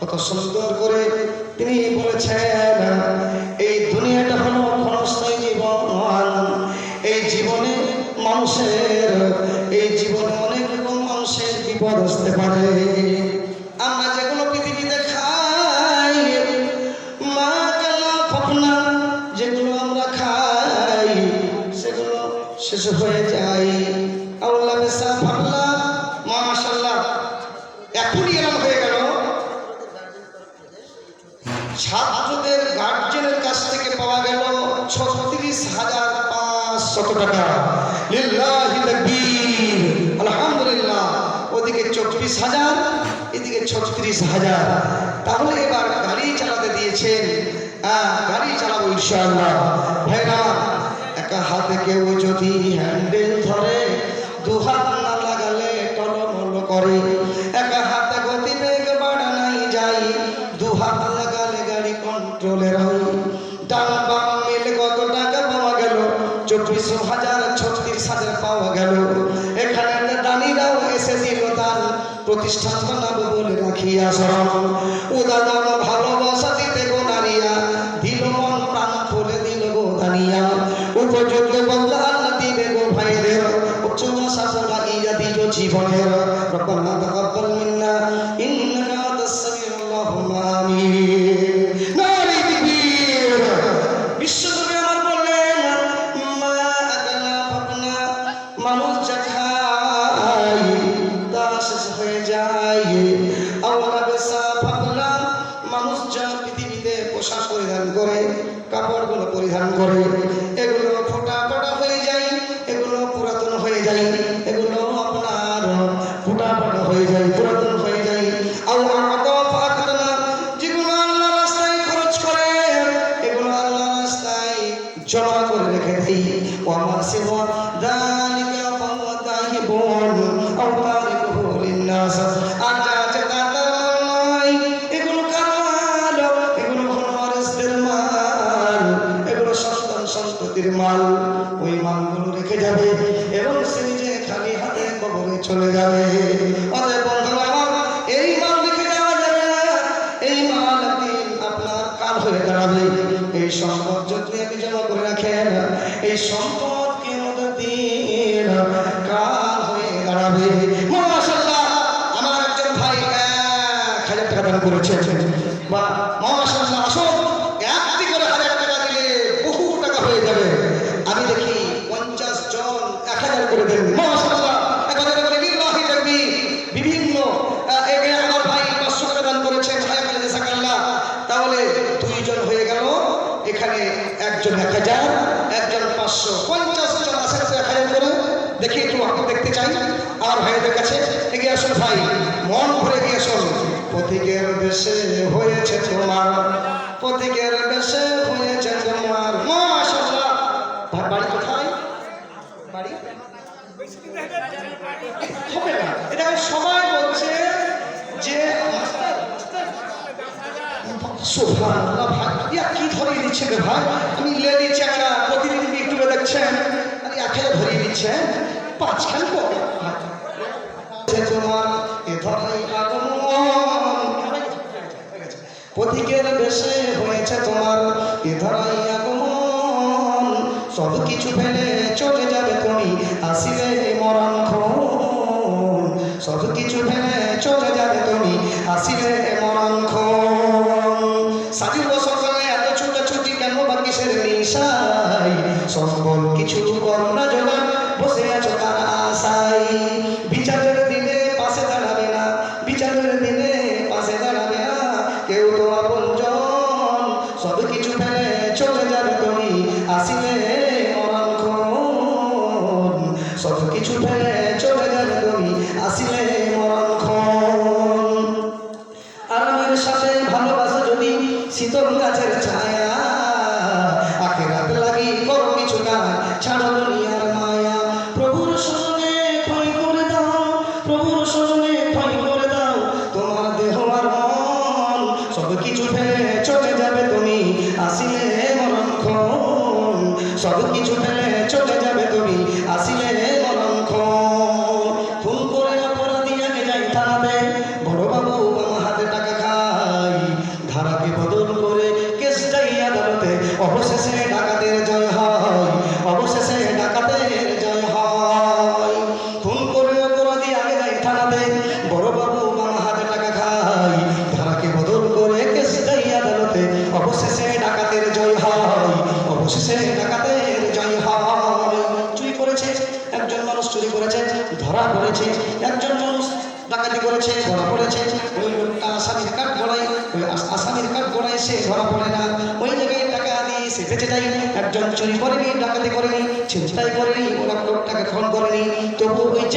কত সুন্দর করে তিনি বলেছেন, এই দুনিয়াটা হলো ক্ষণস্থায়ী জীবন, এই জীবনে মানুষের, এই জীবনে অনেক রকম মানুষের বিপদ আসতে পারে। ছাত্রদের গার্জেনের কাছ থেকে পাওয়া গেল ছত্রিশ হাজার পাঁচশত টাকা। ওদিকে হাজার, এদিকে ছত্রিশ হাজার। তাহলে এবার গাড়ি চালাতে দিয়েছেন। হ্যাঁ গাড়ি হাতে কেউ যদি হ্যান্ডেল হাজার পাওয়া গেল। এখানে দানিরাও এসেছিল তার প্রতিষ্ঠান বলে রাখিয়া শরণ উদাদন ভালোবাসা দিতে গো নারিয়া দিল মন, প্রাণ করে দিল গো দানিয়া। উপযুক্ত বদলা দিবে গো ভাইদের উচ্চ আশা ইয়া দিল জীবনের। রব্বানা করে। সন্ততির মাল ওই মালগুলো রেখে যাবে এবং সে নিজে খালি হাতে কবরে চলে যাবে। এই সম্পদ করে রাখেন, এই সম্পদ কেমতের দিন কাল হয়ে দাঁড়াবে? আমার একজন ভাই হাজার টাকা দান করেছেন বা মাশাআল্লাহ আসুন একটি করে হাজার টাকা দিলে বহু টাকা হয়ে যাবে আমি দেখি পঞ্চাশ জন এক হাজার করে দেন মাশাআল্লাহ এক হাজার করে লিল্লাহি তাকবীর বিভিন্ন আহ, এ- এ আমার ভাই পাঁচশো টাকা দান করেছেন হায় বলে জাসাকাল্লাহ তাহলে দুইজন হয়ে গেল এখানে একজন এক হাজার একজন পাঁচশো পঞ্চাশ জন আসেন তো এক হাজার করে দেখি দেখতে চাই আমার ভাইদের কাছে এগিয়ে আসুন ভাই, মন ভরে এগিয়ে আসুন। পথিকের বেশে হয়েছে তোমার, পথিকের বেশে হয়েছে তোমার। বাড়ি কোথায়? বাড়ি? এটা সবাই বলছে যে কি ধরিয়ে দিচ্ছে আমি লে দিচ্ছি একটা প্রতিদিন দেখছেন আমি এক ধরিয়ে দিচ্ছেন। পাঁচ খান তোমার এ ধরাই আগমন। পথিকের বেশে হয়েছে তোমার এ ধরাই আগমন। সব কিছু ফেলে চলে যাবে তুমি আসিবে মরণ সব কিছু ফেলে চলে যাবে তুমি আসিবে মরণ সাজিব সকালে এত ছুটাছুটি কেন বা কিসের নিশাই সম্বল কিছু করোনা জোগান। বসে আছো তার আশাই বিচারের কিছু হাতে টাকা খাই। ধারাকে বদল করে কেস যাই অবশেষে ডাকাতের জয় অবশেষে ডাকাতের জয় হয়। ফোন করে অপরাধী আগে যাই থানাতে। বড় বাবু আমার হাতে টাকা খাই। ধারাকে বদল করে কেস যাই আদালতে। অবশেষে ডাকাতের জয় হয়। অবশেষে ডাকাতের ধরা পড়েছে। একজন মানুষ ডাকাতি করেছে, ধরা পড়েছে। ওই লোকটা আসামির কাঠ গড়াই ওই আস- আসামির কাঠ গড়ায় সে ধরা পড়ে না। ওই জায়গায় টাকা দিয়ে সে বেঁচে যায়। একজন চুরি করেনি, ডাকাতি করেনি, ছিনতাই করেনি, ওরা লোকটাকে খুন করেনি। তবু ওই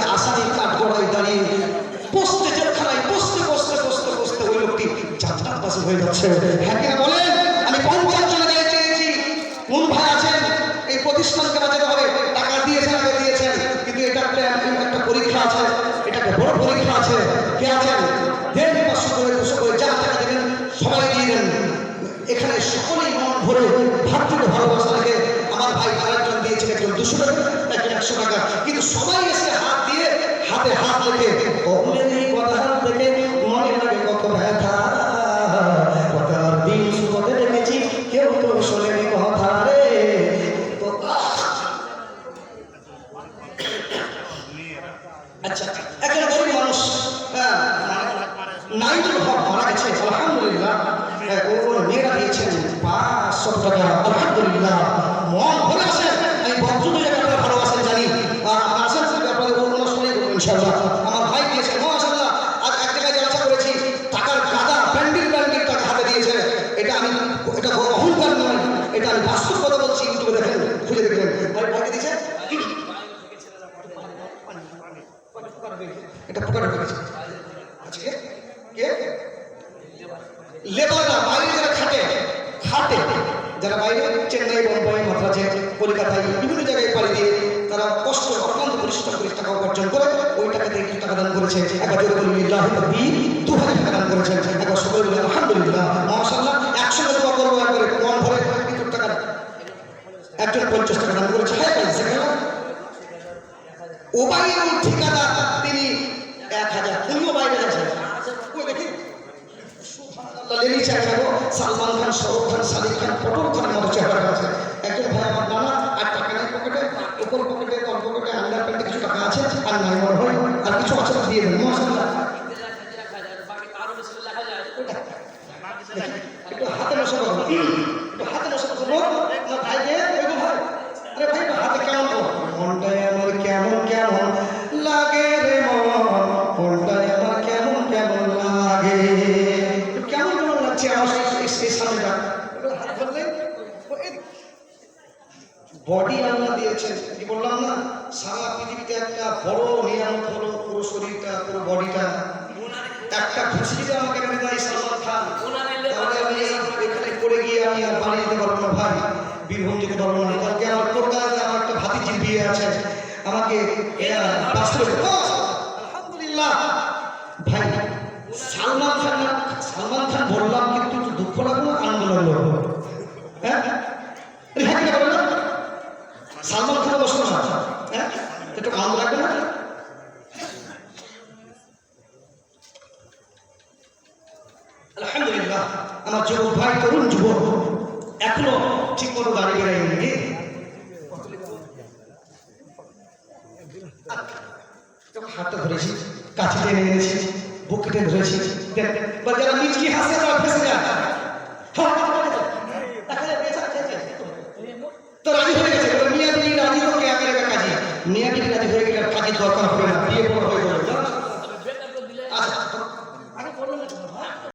আজকে আসামির কাঠ গড়ায় দাঁড়িয়ে বসতে জেলখানায় বসতে বসতে বসতে বসতে ওই লোকটি জান্নাতবাসী হয়ে যাচ্ছে। হ্যাঁ বলেন, আমি পঞ্চাশ জনে দিয়ে চেয়েছি। কোন ভাই আছেন? এই প্রতিষ্ঠানকে বাঁচাতে হবে। টাকা দিয়েছেন, আগে দিয়েছেন, কিন্তু এটা একটা একটা পরীক্ষা আছে। এটা একটা বড় পরীক্ষা আছে। কে আছেন? দেন পাঁচশো করে দুশো করে যা টাকা দেবেন, সবাই দিয়ে দেন। এখানে সকলেই মন ভরে ভাতৃত্ব ভালোবাসা রেখে আমার ভাই আরেকজন দিয়েছেন একজন দুশো টাকা, একজন একশো টাকা। কিন্তু সবাই এসে হাত হাতে রেখে এই কথা দেখে মনে লাগে কত ব্যথা। আচ্ছা একজন গরিব মানুষ হ্যাঁ নাইটুল হক মারা গেছে আলহামদুলিল্লাহ। হ্যাঁ, ওর মেয়েরা দিয়েছেন পাঁচশো টাকা। আলহামদুলিল্লাহ মন ভরে আছে আমি ভদ্র জায়গাটা ভালোবাসেন জানি আর আমার আসেন আপনাদের কোনো সময় ইনশাআল্লাহ আমার ভাই দিয়েছে মাশাআল্লাহ আজ এক জায়গায় জলসা করেছি টাকার গাদা প্যান্ডিল প্যান্ডিল টাকা হাতে দিয়েছে এটা আমি এটা বড় অহংকার নয় এটা আমি বাস্তব কথা বলছি ইউটিউবে দেখেন খুঁজে দেখবেন আর ভাইকে দিয়েছে এটা পোকা আজকে? কে? লেবাররা বাইরে যারা খাটে খাটে, যারা বাইরে চেন্নাই বোম্বাই মাদ্রাজে, কলকাতায়, বিভিন্ন জায়গায় পাড়ি দিয়ে তারা কষ্ট, অত্যন্ত পরিশ্রম করে টাকা উপার্জন করে, ওই টাকা দিয়ে কিছু টাকা দান করেছে। একবার জোরে বলি লিল্লাহ তাকবীর দু হাজার টাকা দান করেছেন। একবার সকলে বলি আলহামদুলিল্লাহ মাশাআল্লাহ, একশো টাকা করব একবারে মন ভরে কিন্তু টাকা একজন পঞ্চাশ টাকা দান করেছে। হ্যাঁ সেখানে ওবাইদুল ঠিকাদার তিনি এক হাজার উনিও বাইরে আছে ওই দেখি সালমান খান, শাহরুখ খান, সাদিক খান পটল খানের মতো চেহারা আছে। একজন ভাই, আমার নানা, আর টাকা নাই পকেটে, উপর পকেটে কল পকেটে আন্ডার প্যান্টে কিছু টাকা আছে, আর নাই মনে হয়, আর কিছু আছে দিয়ে দেন মাশাআল্লাহ একটু হাতে নশো করো একটু হাতে কেমন মনটায় কেমন কেমন লাগে রে মন, মনটায় আমার কেমন কেমন লাগে একটু কেমন কেমন লাগছে আমার এই- এই- এই সামনেটা একটু হাত ধরলে ও এই বডি আল্লাহ দিয়েছেন, কি বললাম না? সারা পৃথিবীতে একটা বড় নিয়ামত হলো পুরো শরীরটা, পুরো বডিটা একটা খুশি যদি আমাকে মেনে দেয় সালমান খান, তাহলে আমি এখানে পড়ে গিয়ে আমি আর বাড়ি যেতে পারব না ভাই। বীরভূম যেতে পারব না। কালকে আমার কলকাতাতে আমার একটা ভাতিজির বিয়ে আছে। আমাকে বাস্তবে আলহামদুলিল্লাহ ভাই সালমান খান সালমান খান বললাম কিন্তু একটু দুঃখ লাগল আনন্দ লাগল হ্যাঁ আরে হ্যাঁ কি বললাম সালমান খান বসল না হ্যাঁ আনন্দ লাগবে না। আলহামদুলিল্লাহ, আমার যুবক ভাই, তরুণ যুবক, এখনও ঠিক মতো দাঁড়িয়ে বেড়াই নাকি হাতটা ধরেছি কাছে টেনে এনেছি বুকেটে ধরেছি। বা যারা মিচকি হাসে, তারা ফেসে যায়। তো রাজি হয়ে গেছে মিয়া বিবি, রাজি হোক একের একা কাজী। মিয়া বিবি দরকার হবে না বিয়ে গেল